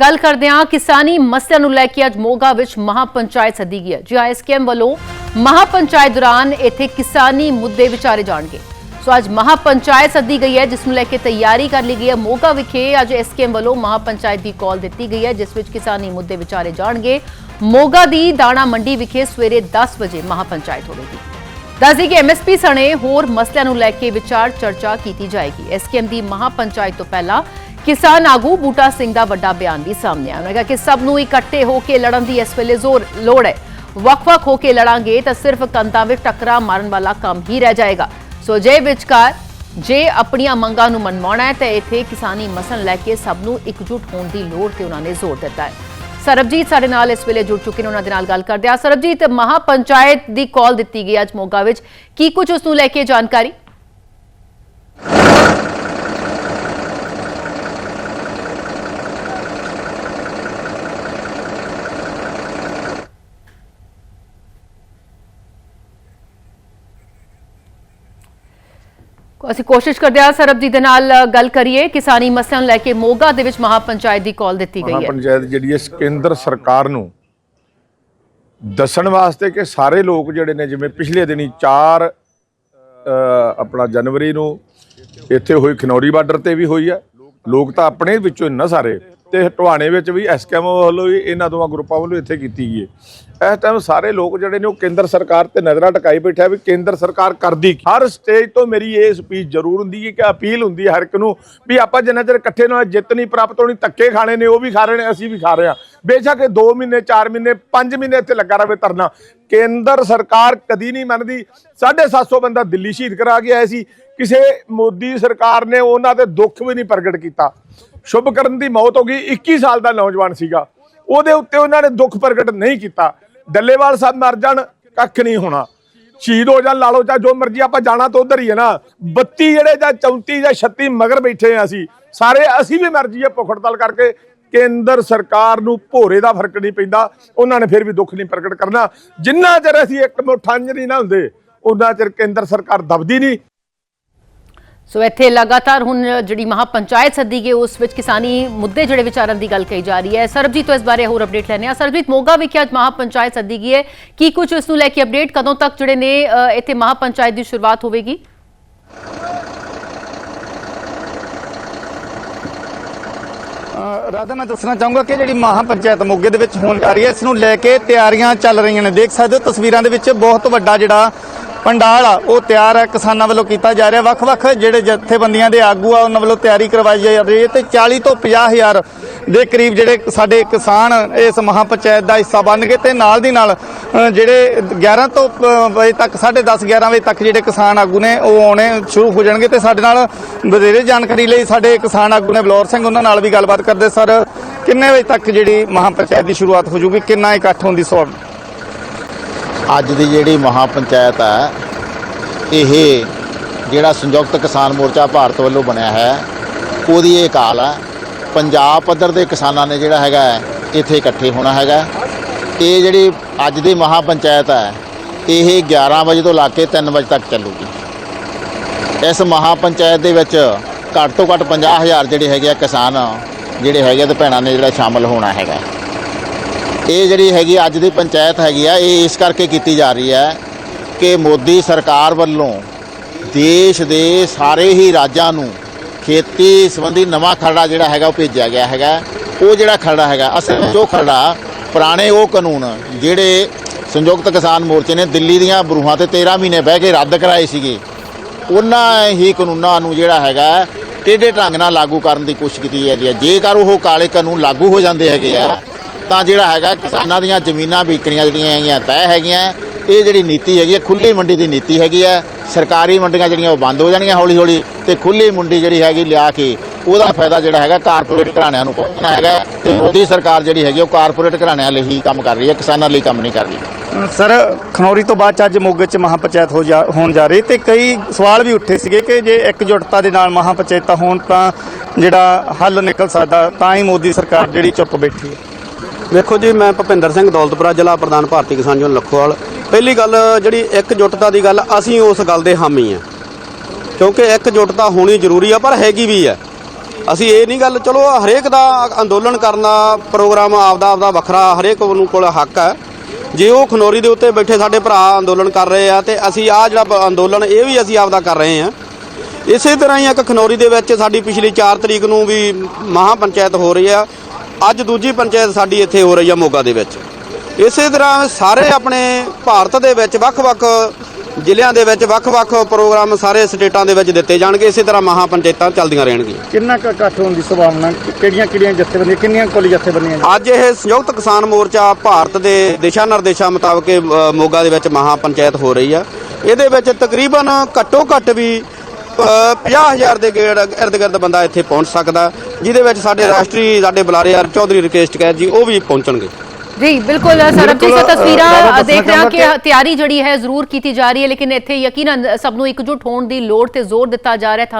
ਗੱਲ ਕਰਦੇ ਹਾਂ ਕਿਸਾਨੀ ਮਸਲਿਆਂ ਨੂੰ ਲੈ ਕੇ ਅੱਜ ਮੋਗਾ ਵਿੱਚ ਮਹਾਪੰਚਾਇਤ ਸੱਦੀ ਗਈ ਹੈ। ਜੀ ਆਈਐਸਕੇਐਮ ਵੱਲੋਂ ਮਹਾਪੰਚਾਇਤ ਦੌਰਾਨ ਇੱਥੇ ਕਿਸਾਨੀ ਮੁੱਦੇ ਵਿਚਾਰੇ ਜਾਣਗੇ। ਸੋ ਅੱਜ ਮਹਾਪੰਚਾਇਤ ਸੱਦੀ ਗਈ ਹੈ, ਜਿਸ ਨੂੰ ਲੈ ਕੇ ਤਿਆਰੀ ਕਰ ਲਈ ਗਈ ਹੈ। ਮੋਗਾ ਵਿਖੇ ਅੱਜ ਐਸਕੇਐਮ ਵੱਲੋਂ ਮਹਾਪੰਚਾਇਤ ਦੀ ਕਾਲ ਦਿੱਤੀ ਗਈ ਹੈ, ਜਿਸ ਵਿੱਚ ਕਿਸਾਨੀ ਮੁੱਦੇ ਵਿਚਾਰੇ ਜਾਣਗੇ। ਮੋਗਾ ਦੀ ਦਾਣਾ ਮੰਡੀ ਵਿਖੇ ਸਵੇਰੇ 10 ਵਜੇ ਮਹਾਪੰਚਾਇਤ ਹੋਵੇਗੀ। ਦੱਸਦੀ ਕਿ ਐਮਐਸਪੀ ਸਣੇ ਹੋਰ ਮਸਲਿਆਂ ਨੂੰ ਲੈ ਕੇ ਵਿਚਾਰ ਚਰਚਾ ਕੀਤੀ ਜਾਏਗੀ। ਐਸਕੇਐਮ ਦੀ ਮਹਾਪੰਚਾਇਤ ਤੋਂ ਪਹਿਲਾਂ ਕਿਸਾਨ ਆਗੂ ਬੂਟਾ ਸਿੰਘ ਦਾ ਵੱਡਾ ਬਿਆਨ ਵੀ ਸਾਹਮਣੇ ਆਇਆ। ਉਹਨਾਂ ਕਿਹਾ ਕਿ ਸਭ ਨੂੰ ਇਕੱਠੇ ਹੋ ਕੇ ਲੜਨ ਦੀ ਇਸ ਵੇਲੇ ਜ਼ੋਰ ਲੋੜ ਹੈ। ਵੱਖ-ਵੱਖ ਹੋ ਕੇ ਲੜਾਂਗੇ ਤਾਂ ਸਿਰਫ ਕੰਧਾਂ ਵਿੱਚ ਟੱਕਰਾ ਮਾਰਨ ਵਾਲਾ ਕੰਮ ਹੀ ਰਹਿ ਜਾਏਗਾ। ਸੋ ਜੇ ਵਿਚਕਾਰ ਜੇ ਆਪਣੀਆਂ ਮੰਗਾਂ ਨੂੰ ਮਨਵਾਉਣਾ ਹੈ ਤਾਂ ਇੱਥੇ ਕਿਸਾਨੀ ਮਸਲ ਲੈ ਕੇ ਸਭ ਨੂੰ ਇਕਜੁੱਟ ਹੋਣ ਦੀ ਲੋੜ ਤੇ ਉਹਨਾਂ ਨੇ ਜ਼ੋਰ ਦਿੱਤਾ ਹੈ। ਸਰਬਜੀਤ ਸਾਡੇ ਨਾਲ ਇਸ ਵੇਲੇ ਜੁੜ ਚੁੱਕੇ ਨੇ, ਉਹਨਾਂ ਦੇ ਨਾਲ ਗੱਲ ਕਰਦੇ ਆ ਸਰਬਜੀਤ, ਮਹਾਪੰਚਾਇਤ ਦੀ ਕਾਲ ਦਿੱਤੀ ਗਈ ਅੱਜ ਮੋਗਾ ਵਿੱਚ। ਕੀ ਕੁਝ ਉਸ ਨੂੰ ਲੈ ਕੇ ਜਾਣਕਾਰੀ? ਅਸੀਂ ਕੋਸ਼ਿਸ਼ ਕਰਦੇ ਹਾਂ ਸਰਬਜੀਤ ਦੇ ਨਾਲ ਗੱਲ ਕਰੀਏ। ਕਿਸਾਨੀ ਮਸਲਿਆਂ ਨੂੰ ਲੈ ਕੇ ਮੋਗਾ ਦੇ ਵਿੱਚ ਮਹਾਪੰਚਾਇਤ ਦੀ ਕਾਲ ਦਿੱਤੀ ਗਈ ਹੈ। ਮਹਾਪੰਚਾਇਤ ਜਿਹੜੀ ਹੈ ਕੇਂਦਰ ਸਰਕਾਰ ਨੂੰ ਦੱਸਣ ਵਾਸਤੇ ਕਿ ਸਾਰੇ ਲੋਕ ਜਿਹੜੇ ਨੇ, ਜਿਵੇਂ ਪਿਛਲੇ ਦਿਨੀ 4 ਆਪਣਾ ਜਨਵਰੀ ਨੂੰ ਇੱਥੇ ਹੋਈ ਖਨੌਰੀ ਬਾਰਡਰ ਤੇ ਵੀ ਹੋਈ ਹੈ। ਲੋਕ ਤਾਂ ਆਪਣੇ ਵਿੱਚੋਂ ਇੰਨਾ ਸਾਰੇ। ਤੇ ਟਵਾਣੇ ਵਿੱਚ ਵੀ ਐਸਕੇਐਮ ਵੱਲੋਂ ਵੀ ਇਹਨਾਂ ਦੋਵਾਂ ਗਰੁੱਪਾਂ ਵੱਲੋਂ ਇੱਥੇ ਕੀਤੀ ਗਈ ਹੈ। ਇਸ ਟਾਈਮ ਸਾਰੇ ਲੋਕ ਜਿਹੜੇ ਨੇ ਉਹ ਕੇਂਦਰ ਸਰਕਾਰ ਤੇ ਨਜ਼ਰਾਂ ਟਿਕਾਈ ਬੈਠਿਆ ਵੀ ਕੇਂਦਰ ਸਰਕਾਰ ਕਰਦੀ ਹਰ ਸਟੇਜ ਤੋਂ ਮੇਰੀ ਇਹ ਸਪੀਚ ਜ਼ਰੂਰ ਹੁੰਦੀ ਹੈ ਕਿ ਅਪੀਲ ਹੁੰਦੀ ਹੈ ਹਰ ਇੱਕ ਨੂੰ ਵੀ ਆਪਾਂ ਜਿੰਨਾ ਚਿਰ ਇਕੱਠੇ ਨਾ ਜਿੱਤ ਨਹੀਂ ਪ੍ਰਾਪਤ ਹੋਣੀ, ਧੱਕੇ ਖਾਣੇ ਨੇ, ਉਹ ਵੀ ਖਾ ਰਹੇ ਨੇ, ਅਸੀਂ ਵੀ ਖਾ ਰਹੇ ਹਾਂ। ਬੇਸ਼ੱਕ ਇਹ 2 ਮਹੀਨੇ 4 ਮਹੀਨੇ 5 ਮਹੀਨੇ ਇੱਥੇ ਲੱਗਾ ਰਵੇ ਧਰਨਾ। ਕੇਂਦਰ ਸਰਕਾਰ ਕਦੀ ਨਹੀਂ ਮੰਨਦੀ। 750 ਬੰਦਾ ਦਿੱਲੀ ਸ਼ਹੀਦ ਕਰਾ ਕੇ ਆਏ ਸੀ। ਕਿਸੇ ਮੋਦੀ ਸਰਕਾਰ ਨੇ ਉਹਨਾਂ ਦੇ ਦੁੱਖ ਵੀ ਨਹੀਂ ਪ੍ਰਗਟ ਕੀਤਾ। ਸ਼ੁਭਕਰਨ ਦੀ ਮੌਤ ਹੋ ਗਈ। 21 ਸਾਲ ਦਾ ਨੌਜਵਾਨ ਸੀਗਾ। ਉਹਦੇ ਉੱਤੇ ਉਹਨਾਂ ਨੇ ਦੁੱਖ ਪ੍ਰਗਟ ਨਹੀਂ ਕੀਤਾ। ਡੱਲੇਵਾਲ ਸਾਹਿਬ ਮਰ ਜਾਣ, ਕੱਖ ਨਹੀਂ ਹੋਣਾ। ਸ਼ਹੀਦ ਹੋ ਜਾਣ, ਲਾਲੋ ਚਾ ਜੋ ਮਰਜ਼ੀ ਆਪਾਂ ਜਾਣਾ ਤਾਂ ਉਧਰ ਹੀ ਹੈ ਨਾ। 32 ਜਿਹੜੇ ਜਾਂ 34 ਜਾਂ 36 ਮਗਰ ਬੈਠੇ ਆ ਅਸੀਂ। ਸਾਰੇ ਅਸੀਂ ਵੀ ਮਰ ਜੀਏ ਭੁੱਖ ਕਰਕੇ। ਕੇਂਦਰ ਸਰਕਾਰ ਨੂੰ ਭੋਰੇ ਦਾ ਫ਼ਰਕ ਨਹੀਂ ਪੈਂਦਾ। ਉਹਨਾਂ ਨੇ ਫਿਰ ਵੀ ਦੁੱਖ ਨਹੀਂ ਪ੍ਰਗਟ ਕਰਨਾ। ਜਿੰਨਾ ਚਿਰ ਅਸੀਂ ਇੱਕ ਮੁੱਠ ਨਹੀਂ ਨਾ ਹੁੰਦੇ, ਉਹਨਾਂ ਚਿਰ ਕੇਂਦਰ ਸਰਕਾਰ ਦਬਦੀ ਨਹੀਂ। ਸੋ ਇੱਥੇ ਲਗਾਤਾਰ ਹੁਣ ਜਿਹੜੀ ਮਹਾਪੰਚਾਇਤ ਸੱਦੀ ਗਈ ਉਸ ਵਿੱਚ ਕਿਸਾਨੀ ਮੁੱਦੇ ਜਿਹੜੇ ਵਿਚਾਰਨ ਦੀ ਗੱਲ ਕਹੀ ਜਾ ਰਹੀ ਹੈ। ਸਰਬਜੀਤ ਤੋਂ ਇਸ ਬਾਰੇ ਹੋਰ ਅਪਡੇਟ ਲੈਣੇ ਆ ਸਰਬਜੀਤ ਮੋਗਾ ਵਿਖੇ ਅੱਜ ਮਹਾਪੰਚਾਇਤ ਸੱਦੀ ਗਈ ਹੈ। ਕੀ ਕੁਝ ਇਸ ਨੂੰ ਲੈ ਕੇ ਅਪਡੇਟ ਕਦੋਂ ਤੱਕ ਜਿਹੜੇ ਨੇ ਅ, ਇੱਥੇ ਮਹਾਪੰਚਾਇਤ ਦੀ ਸ਼ੁਰੂਆਤ ਹੋਵੇਗੀ? ਰਾਧਾ ਮੈਂ ਦੱਸਣਾ ਚਾਹੂੰਗਾ ਕਿ ਜਿਹੜੀ ਮਹਾ ਪੰਚਾਇਤ ਮੋਗੇ ਦੇ ਵਿੱਚ ਹੋਣ ਜਾ ਰਹੀ ਹੈ ਇਸ ਨੂੰ ਲੈ ਕੇ ਤਿਆਰੀਆਂ ਚੱਲ ਰਹੀਆਂ ਨੇ। ਦੇਖ ਸਕਦੇ ਹੋ ਤਸਵੀਰਾਂ ਦੇ ਵਿੱਚ ਬਹੁਤ ਵੱਡਾ ਜਿਹੜਾ ਪੰਡਾਲ ਆ, ਉਹ ਤਿਆਰ ਹੈ ਕਿਸਾਨਾਂ ਵੱਲੋਂ ਕੀਤਾ ਜਾ ਰਿਹਾ। ਵੱਖ-ਵੱਖ ਜਿਹੜੇ ਜਥੇਬੰਦੀਆਂ ਦੇ ਆਗੂ ਆ, ਉਹਨਾਂ ਵੱਲੋਂ ਤਿਆਰੀ ਕਰਵਾਈ ਜਾ ਰਹੀ ਹੈ ਤੇ 40 ਤੋਂ 50 ਹਜ਼ਾਰ ਦੇ ਕਰੀਬ ਜਿਹੜੇ ਸਾਡੇ ਕਿਸਾਨ ਇਸ ਮਹਾ ਪੰਚਾਇਤ ਦਾ ਹਿੱਸਾ ਬਣ ਗਏ ਤੇ ਨਾਲ ਦੀ ਨਾਲ ਜਿਹੜੇ 11 ਤੋਂ ਵਜੇ ਤੱਕ 10:30 11 ਵਜੇ ਤੱਕ ਜਿਹੜੇ ਕਿਸਾਨ ਆਗੂ ਨੇ, ਉਹ ਆਉਣੇ ਸ਼ੁਰੂ ਹੋ ਜਾਣਗੇ ਤੇ ਸਾਡੇ ਨਾਲ ਵਧੇਰੇ ਜਾਣਕਾਰੀ ਲਈ ਸਾਡੇ ਕਿਸਾਨ ਆਗੂ ਨੇ ਬਲੌਰ ਸਿੰਘ, ਉਹਨਾਂ ਨਾਲ ਵੀ ਗੱਲਬਾਤ ਕਰਦੇ ਸਰ, ਕਿੰਨੇ ਵਜੇ ਤੱਕ ਜਿਹੜੀ ਮਹਾ ਪੰਚਾਇਤ ਦੀ ਸ਼ੁਰੂਆਤ ਹੋ ਜੂਗੀ ਕਿੰਨਾ ਇਕੱਠ ਹੋਣ ਦੀ ਸੋਚ ਅੱਜ ਦੀ ਜਿਹੜੀ ਮਹਾ ਪੰਚਾਇਤ ਹੈ, ਇਹ ਜਿਹੜਾ ਸੰਯੁਕਤ ਕਿਸਾਨ ਮੋਰਚਾ ਭਾਰਤ ਵੱਲੋਂ ਬਣਿਆ ਹੈ, ਉਹਦੀ ਇਹ ਕਾਲ ਹੈ, ਪੰਜਾਬ ਪੱਧਰ ਦੇ ਕਿਸਾਨਾਂ ਨੇ ਜਿਹੜਾ ਹੈਗਾ ਇੱਥੇ ਇਕੱਠੇ ਹੋਣਾ ਹੈਗਾ ਇਹ ਜਿਹੜੀ ਅੱਜ ਦੀ ਮਹਾ ਪੰਚਾਇਤ ਹੈ, ਇਹ 11 ਵਜੇ ਤੋਂ ਲਾ ਕੇ 3 ਵਜੇ ਤੱਕ ਚੱਲੂਗੀ। ਇਸ ਮਹਾ ਪੰਚਾਇਤ ਦੇ ਵਿੱਚ ਘੱਟ ਤੋਂ ਘੱਟ 50000 ਜਿਹੜੇ ਹੈਗੇ ਆ ਕਿਸਾਨ, ਜਿਹੜੇ ਹੈਗੇ ਆ ਤੇ ਭੈਣਾਂ ਨੇ ਜਿਹੜਾ ਸ਼ਾਮਲ ਹੋਣਾ ਹੈਗਾ ਇਹ ਜਿਹੜੀ ਹੈਗੀ ਅੱਜ ਦੀ ਪੰਚਾਇਤ ਹੈਗੀ ਆ, ਇਹ ਇਸ ਕਰਕੇ ਕੀਤੀ ਜਾ ਰਹੀ ਹੈ ਕਿ ਮੋਦੀ ਸਰਕਾਰ ਵੱਲੋਂ ਦੇਸ਼ ਦੇ ਸਾਰੇ ਹੀ ਰਾਜਾਂ ਨੂੰ ਖੇਤੀ ਸੰਬੰਧੀ ਨਵਾਂ ਖਰੜਾ ਜਿਹੜਾ ਹੈਗਾ ਉਹ ਭੇਜਿਆ ਗਿਆ ਹੈਗਾ। ਉਹ ਜਿਹੜਾ ਖਰੜਾ ਹੈਗਾ, ਅਸਲ ਵਿੱਚ ਉਹ ਖਰੜਾ ਪੁਰਾਣੇ ਉਹ ਕਾਨੂੰਨ ਜਿਹੜੇ ਸੰਯੁਕਤ ਕਿਸਾਨ ਮੋਰਚੇ ਨੇ ਦਿੱਲੀ ਦੀਆਂ ਬਰੂਹਾਂ ਤੇ 13 ਮਹੀਨੇ ਬਹਿ ਕੇ ਰੱਦ ਕਰਾਏ ਸੀਗੇ, ਉਹਨਾਂ ਹੀ ਕਾਨੂੰਨਾਂ ਨੂੰ ਜਿਹੜਾ ਹੈਗਾ ਟੇਢੇ ਢੰਗ ਨਾਲ ਲਾਗੂ ਕਰਨ ਦੀ ਕੋਸ਼ਿਸ਼ ਕੀਤੀ ਜਾਂਦੀ ਹੈ। ਜੇਕਰ ਉਹ ਕਾਲੇ ਕਾਨੂੰਨ ਲਾਗੂ ਹੋ ਜਾਂਦੇ ਹੈਗੇ ਆ ਤਾਂ ਜਿਹੜਾ ਹੈਗਾ ਕਿਸਾਨਾਂ ਦੀਆਂ ਜ਼ਮੀਨਾਂ ਵਿਕਣੀਆਂ ਜਿਹੜੀਆਂ ਹੈਗੀਆਂ ਤੈਅ ਹੈਗੀਆਂ, ਇਹ ਜਿਹੜੀ ਨੀਤੀ ਹੈਗੀ ਹੈ ਖੁੱਲੀ ਮੰਡੀ ਦੀ ਨੀਤੀ ਹੈਗੀ ਹੈ, ਸਰਕਾਰੀ ਮੰਡੀਆਂ ਜਿਹੜੀਆਂ ਉਹ ਬੰਦ ਹੋ ਜਾਣਗੀਆਂ ਹੌਲੀ ਹੌਲੀ ਤੇ ਖੁੱਲੀ ਮੰਡੀ ਜਿਹੜੀ ਹੈਗੀ ਲਿਆ ਕੇ ਉਹਦਾ ਫਾਇਦਾ ਜਿਹੜਾ ਹੈਗਾ ਕਾਰਪੋਰੇਟ ਘਰਾਣਿਆਂ ਨੂੰ ਪਹੁੰਚਣਾ ਹੈਗਾ ਤੇ ਮੋਦੀ ਸਰਕਾਰ ਜਿਹੜੀ ਹੈਗੀ ਉਹ ਕਾਰਪੋਰੇਟ ਘਰਾਣਿਆਂ ਲਈ ਹੀ ਕੰਮ ਕਰ ਰਹੀ ਹੈ, ਕਿਸਾਨਾਂ ਲਈ ਕੰਮ ਨਹੀਂ ਕਰ ਰਹੀ। ਸਰ, ਖਨੌਰੀ ਤੋਂ ਬਾਅਦ 'ਚ ਅੱਜ ਮੋਗੇ 'ਚ ਮਹਾ ਪੰਚਾਇਤ ਹੋ ਜਾ ਹੋਣ ਜਾ ਰਹੀ ਤੇ ਕਈ ਸਵਾਲ ਵੀ ਉੱਠੇ ਸੀਗੇ ਕਿ ਜੇ ਇਕਜੁੱਟਤਾ ਦੇ ਨਾਲ ਮਹਾ ਪੰਚਾਇਤਾਂ ਹੋਣ ਤਾਂ ਜਿਹੜਾ ਹੱਲ ਨਿਕਲ ਸਕਦਾ, ਤਾਂ ਹੀ ਮੋਦੀ ਸਰਕਾਰ ਜਿਹੜੀ ਚੁੱਪ ਬੈਠੀ ਹੈ। ਵੇਖੋ ਜੀ, ਮੈਂ ਭੁਪਿੰਦਰ ਸਿੰਘ ਦੌਲਤਪੁਰਾ, ਜ਼ਿਲ੍ਹਾ ਪ੍ਰਧਾਨ ਭਾਰਤੀ ਕਿਸਾਨ ਯੂਨੀਅਨ ਲਖੋਵਾਲ। ਪਹਿਲੀ ਗੱਲ ਜਿਹੜੀ ਇਕਜੁੱਟਤਾ ਦੀ ਗੱਲ, ਅਸੀਂ ਉਸ ਗੱਲ ਦੇ ਹਾਮੀ ਆ ਕਿਉਂਕਿ ਇਕਜੁੱਟਤਾ ਹੋਣੀ ਜ਼ਰੂਰੀ ਆ, ਪਰ ਹੈਗੀ ਵੀ ਆ। ਅਸੀਂ ਇਹ ਨਹੀਂ ਗੱਲ, ਚਲੋ ਹਰੇਕ ਦਾ ਅੰਦੋਲਨ ਕਰਨ ਦਾ ਪ੍ਰੋਗਰਾਮ ਆਪਦਾ ਆਪਦਾ ਵੱਖਰਾ, ਹਰੇਕ ਨੂੰ ਕੋਲ ਹੱਕ ਹੈ ਜੇ ਉਹ ਖਨੌਰੀ ਦੇ ਉੱਤੇ ਬੈਠੇ ਸਾਡੇ ਭਰਾ ਅੰਦੋਲਨ ਕਰ ਰਹੇ ਆ, ਤੇ ਅਸੀਂ ਆ ਜਿਹੜਾ ਅੰਦੋਲਨ, ਇਹ ਵੀ ਅਸੀਂ ਆਪਦਾ ਕਰ ਰਹੇ ਆ। ਇਸੇ ਤਰ੍ਹਾਂ ਹੀ ਇੱਕ ਖਨੌਰੀ ਦੇ ਵਿੱਚ ਸਾਡੀ ਪਿਛਲੀ 4 ਤਰੀਕ ਨੂੰ ਵੀ ਮਹਾ ਪੰਚਾਇਤ ਹੋ ਰਹੀ ਆ। ਅੱਜ ਦੂਜੀ ਪੰਚਾਇਤ ਸਾਡੀ ਇੱਥੇ ਹੋ ਰਹੀ ਆ ਮੋਗਾ ਦੇ ਵਿੱਚ। ਇਸੇ ਤਰ੍ਹਾਂ ਸਾਰੇ ਆਪਣੇ ਭਾਰਤ ਦੇ ਵਿੱਚ ਵੱਖ-ਵੱਖ ਜ਼ਿਲ੍ਹਿਆਂ ਦੇ ਵਿੱਚ ਵੱਖ-ਵੱਖ ਪ੍ਰੋਗਰਾਮ ਸਾਰੇ ਸਟੇਟਾਂ ਦੇ ਵਿੱਚ ਦਿੱਤੇ ਜਾਣਗੇ। ਇਸੇ ਤਰ੍ਹਾਂ ਮਹਾ ਪੰਚਾਇਤਾਂ ਚੱਲਦੀਆਂ ਰਹਿਣਗੀਆਂ। ਕਿੰਨਾ ਕੁ ਇਕੱਠ ਹੋਣ ਦੀ ਸੰਭਾਵਨਾ ਕਿਹੜੀਆਂ ਕਿਹੜੀਆਂ ਜਥੇਬੰਦੀਆਂ ਕਿੰਨੀਆਂ ਕੁੱਲ ਜਥੇਬੰਦੀਆਂ ਅੱਜ ਇਹ ਸੰਯੁਕਤ ਕਿਸਾਨ ਮੋਰਚਾ ਭਾਰਤ ਦੇ ਦਿਸ਼ਾ ਨਿਰਦੇਸ਼ਾਂ ਮੁਤਾਬਕ ਮੋਗਾ ਦੇ ਵਿੱਚ ਮਹਾ ਪੰਚਾਇਤ ਹੋ ਰਹੀ ਆ। ਇਹਦੇ ਵਿੱਚ ਤਕਰੀਬਨ ਘੱਟੋ ਘੱਟ ਵੀ 50000 ਦੇ ਗੇੜ ਇਰਦ ਗਿਰਦ ਬੰਦਾ ਇੱਥੇ ਪਹੁੰਚ ਸਕਦਾ। ਜਿਹਦੇ ਵਿੱਚ ਸਾਡੇ ਰਾਸ਼ਟਰੀ ਸਾਡੇ ਬੁਲਾਰੇ ਯਾਰ ਚੌਧਰੀ ਰਕੇਸ਼ ਟਕੈਤ ਜੀ ਉਹ ਵੀ ਪਹੁੰਚਣਗੇ। ਜੀ ਬਿਲਕੁਲ ਸਰਬਜੀਤ ਬਿਲਕੁਲ, ਸਰ ਅ, ਤਸਵੀਰਾਂ ਦੇਖ ਰਹੇ ਹਾਂ ਕਿ ਤਿਆਰੀ ਜਿਹੜੀ ਹੈ ਜ਼ਰੂਰ ਕੀਤੀ ਜਾ ਰਹੀ ਹੈ ਲੇਕਿਨ ਇੱਥੇ ਯਕੀਨਨ ਸਭ ਨੂੰ ਇਕਜੁੱਟ ਹੋਣ ਦੀ ਲੋੜ ਤੇ ਜ਼ੋਰ ਦਿੱਤਾ ਜਾ ਰਿਹਾ ਹੈ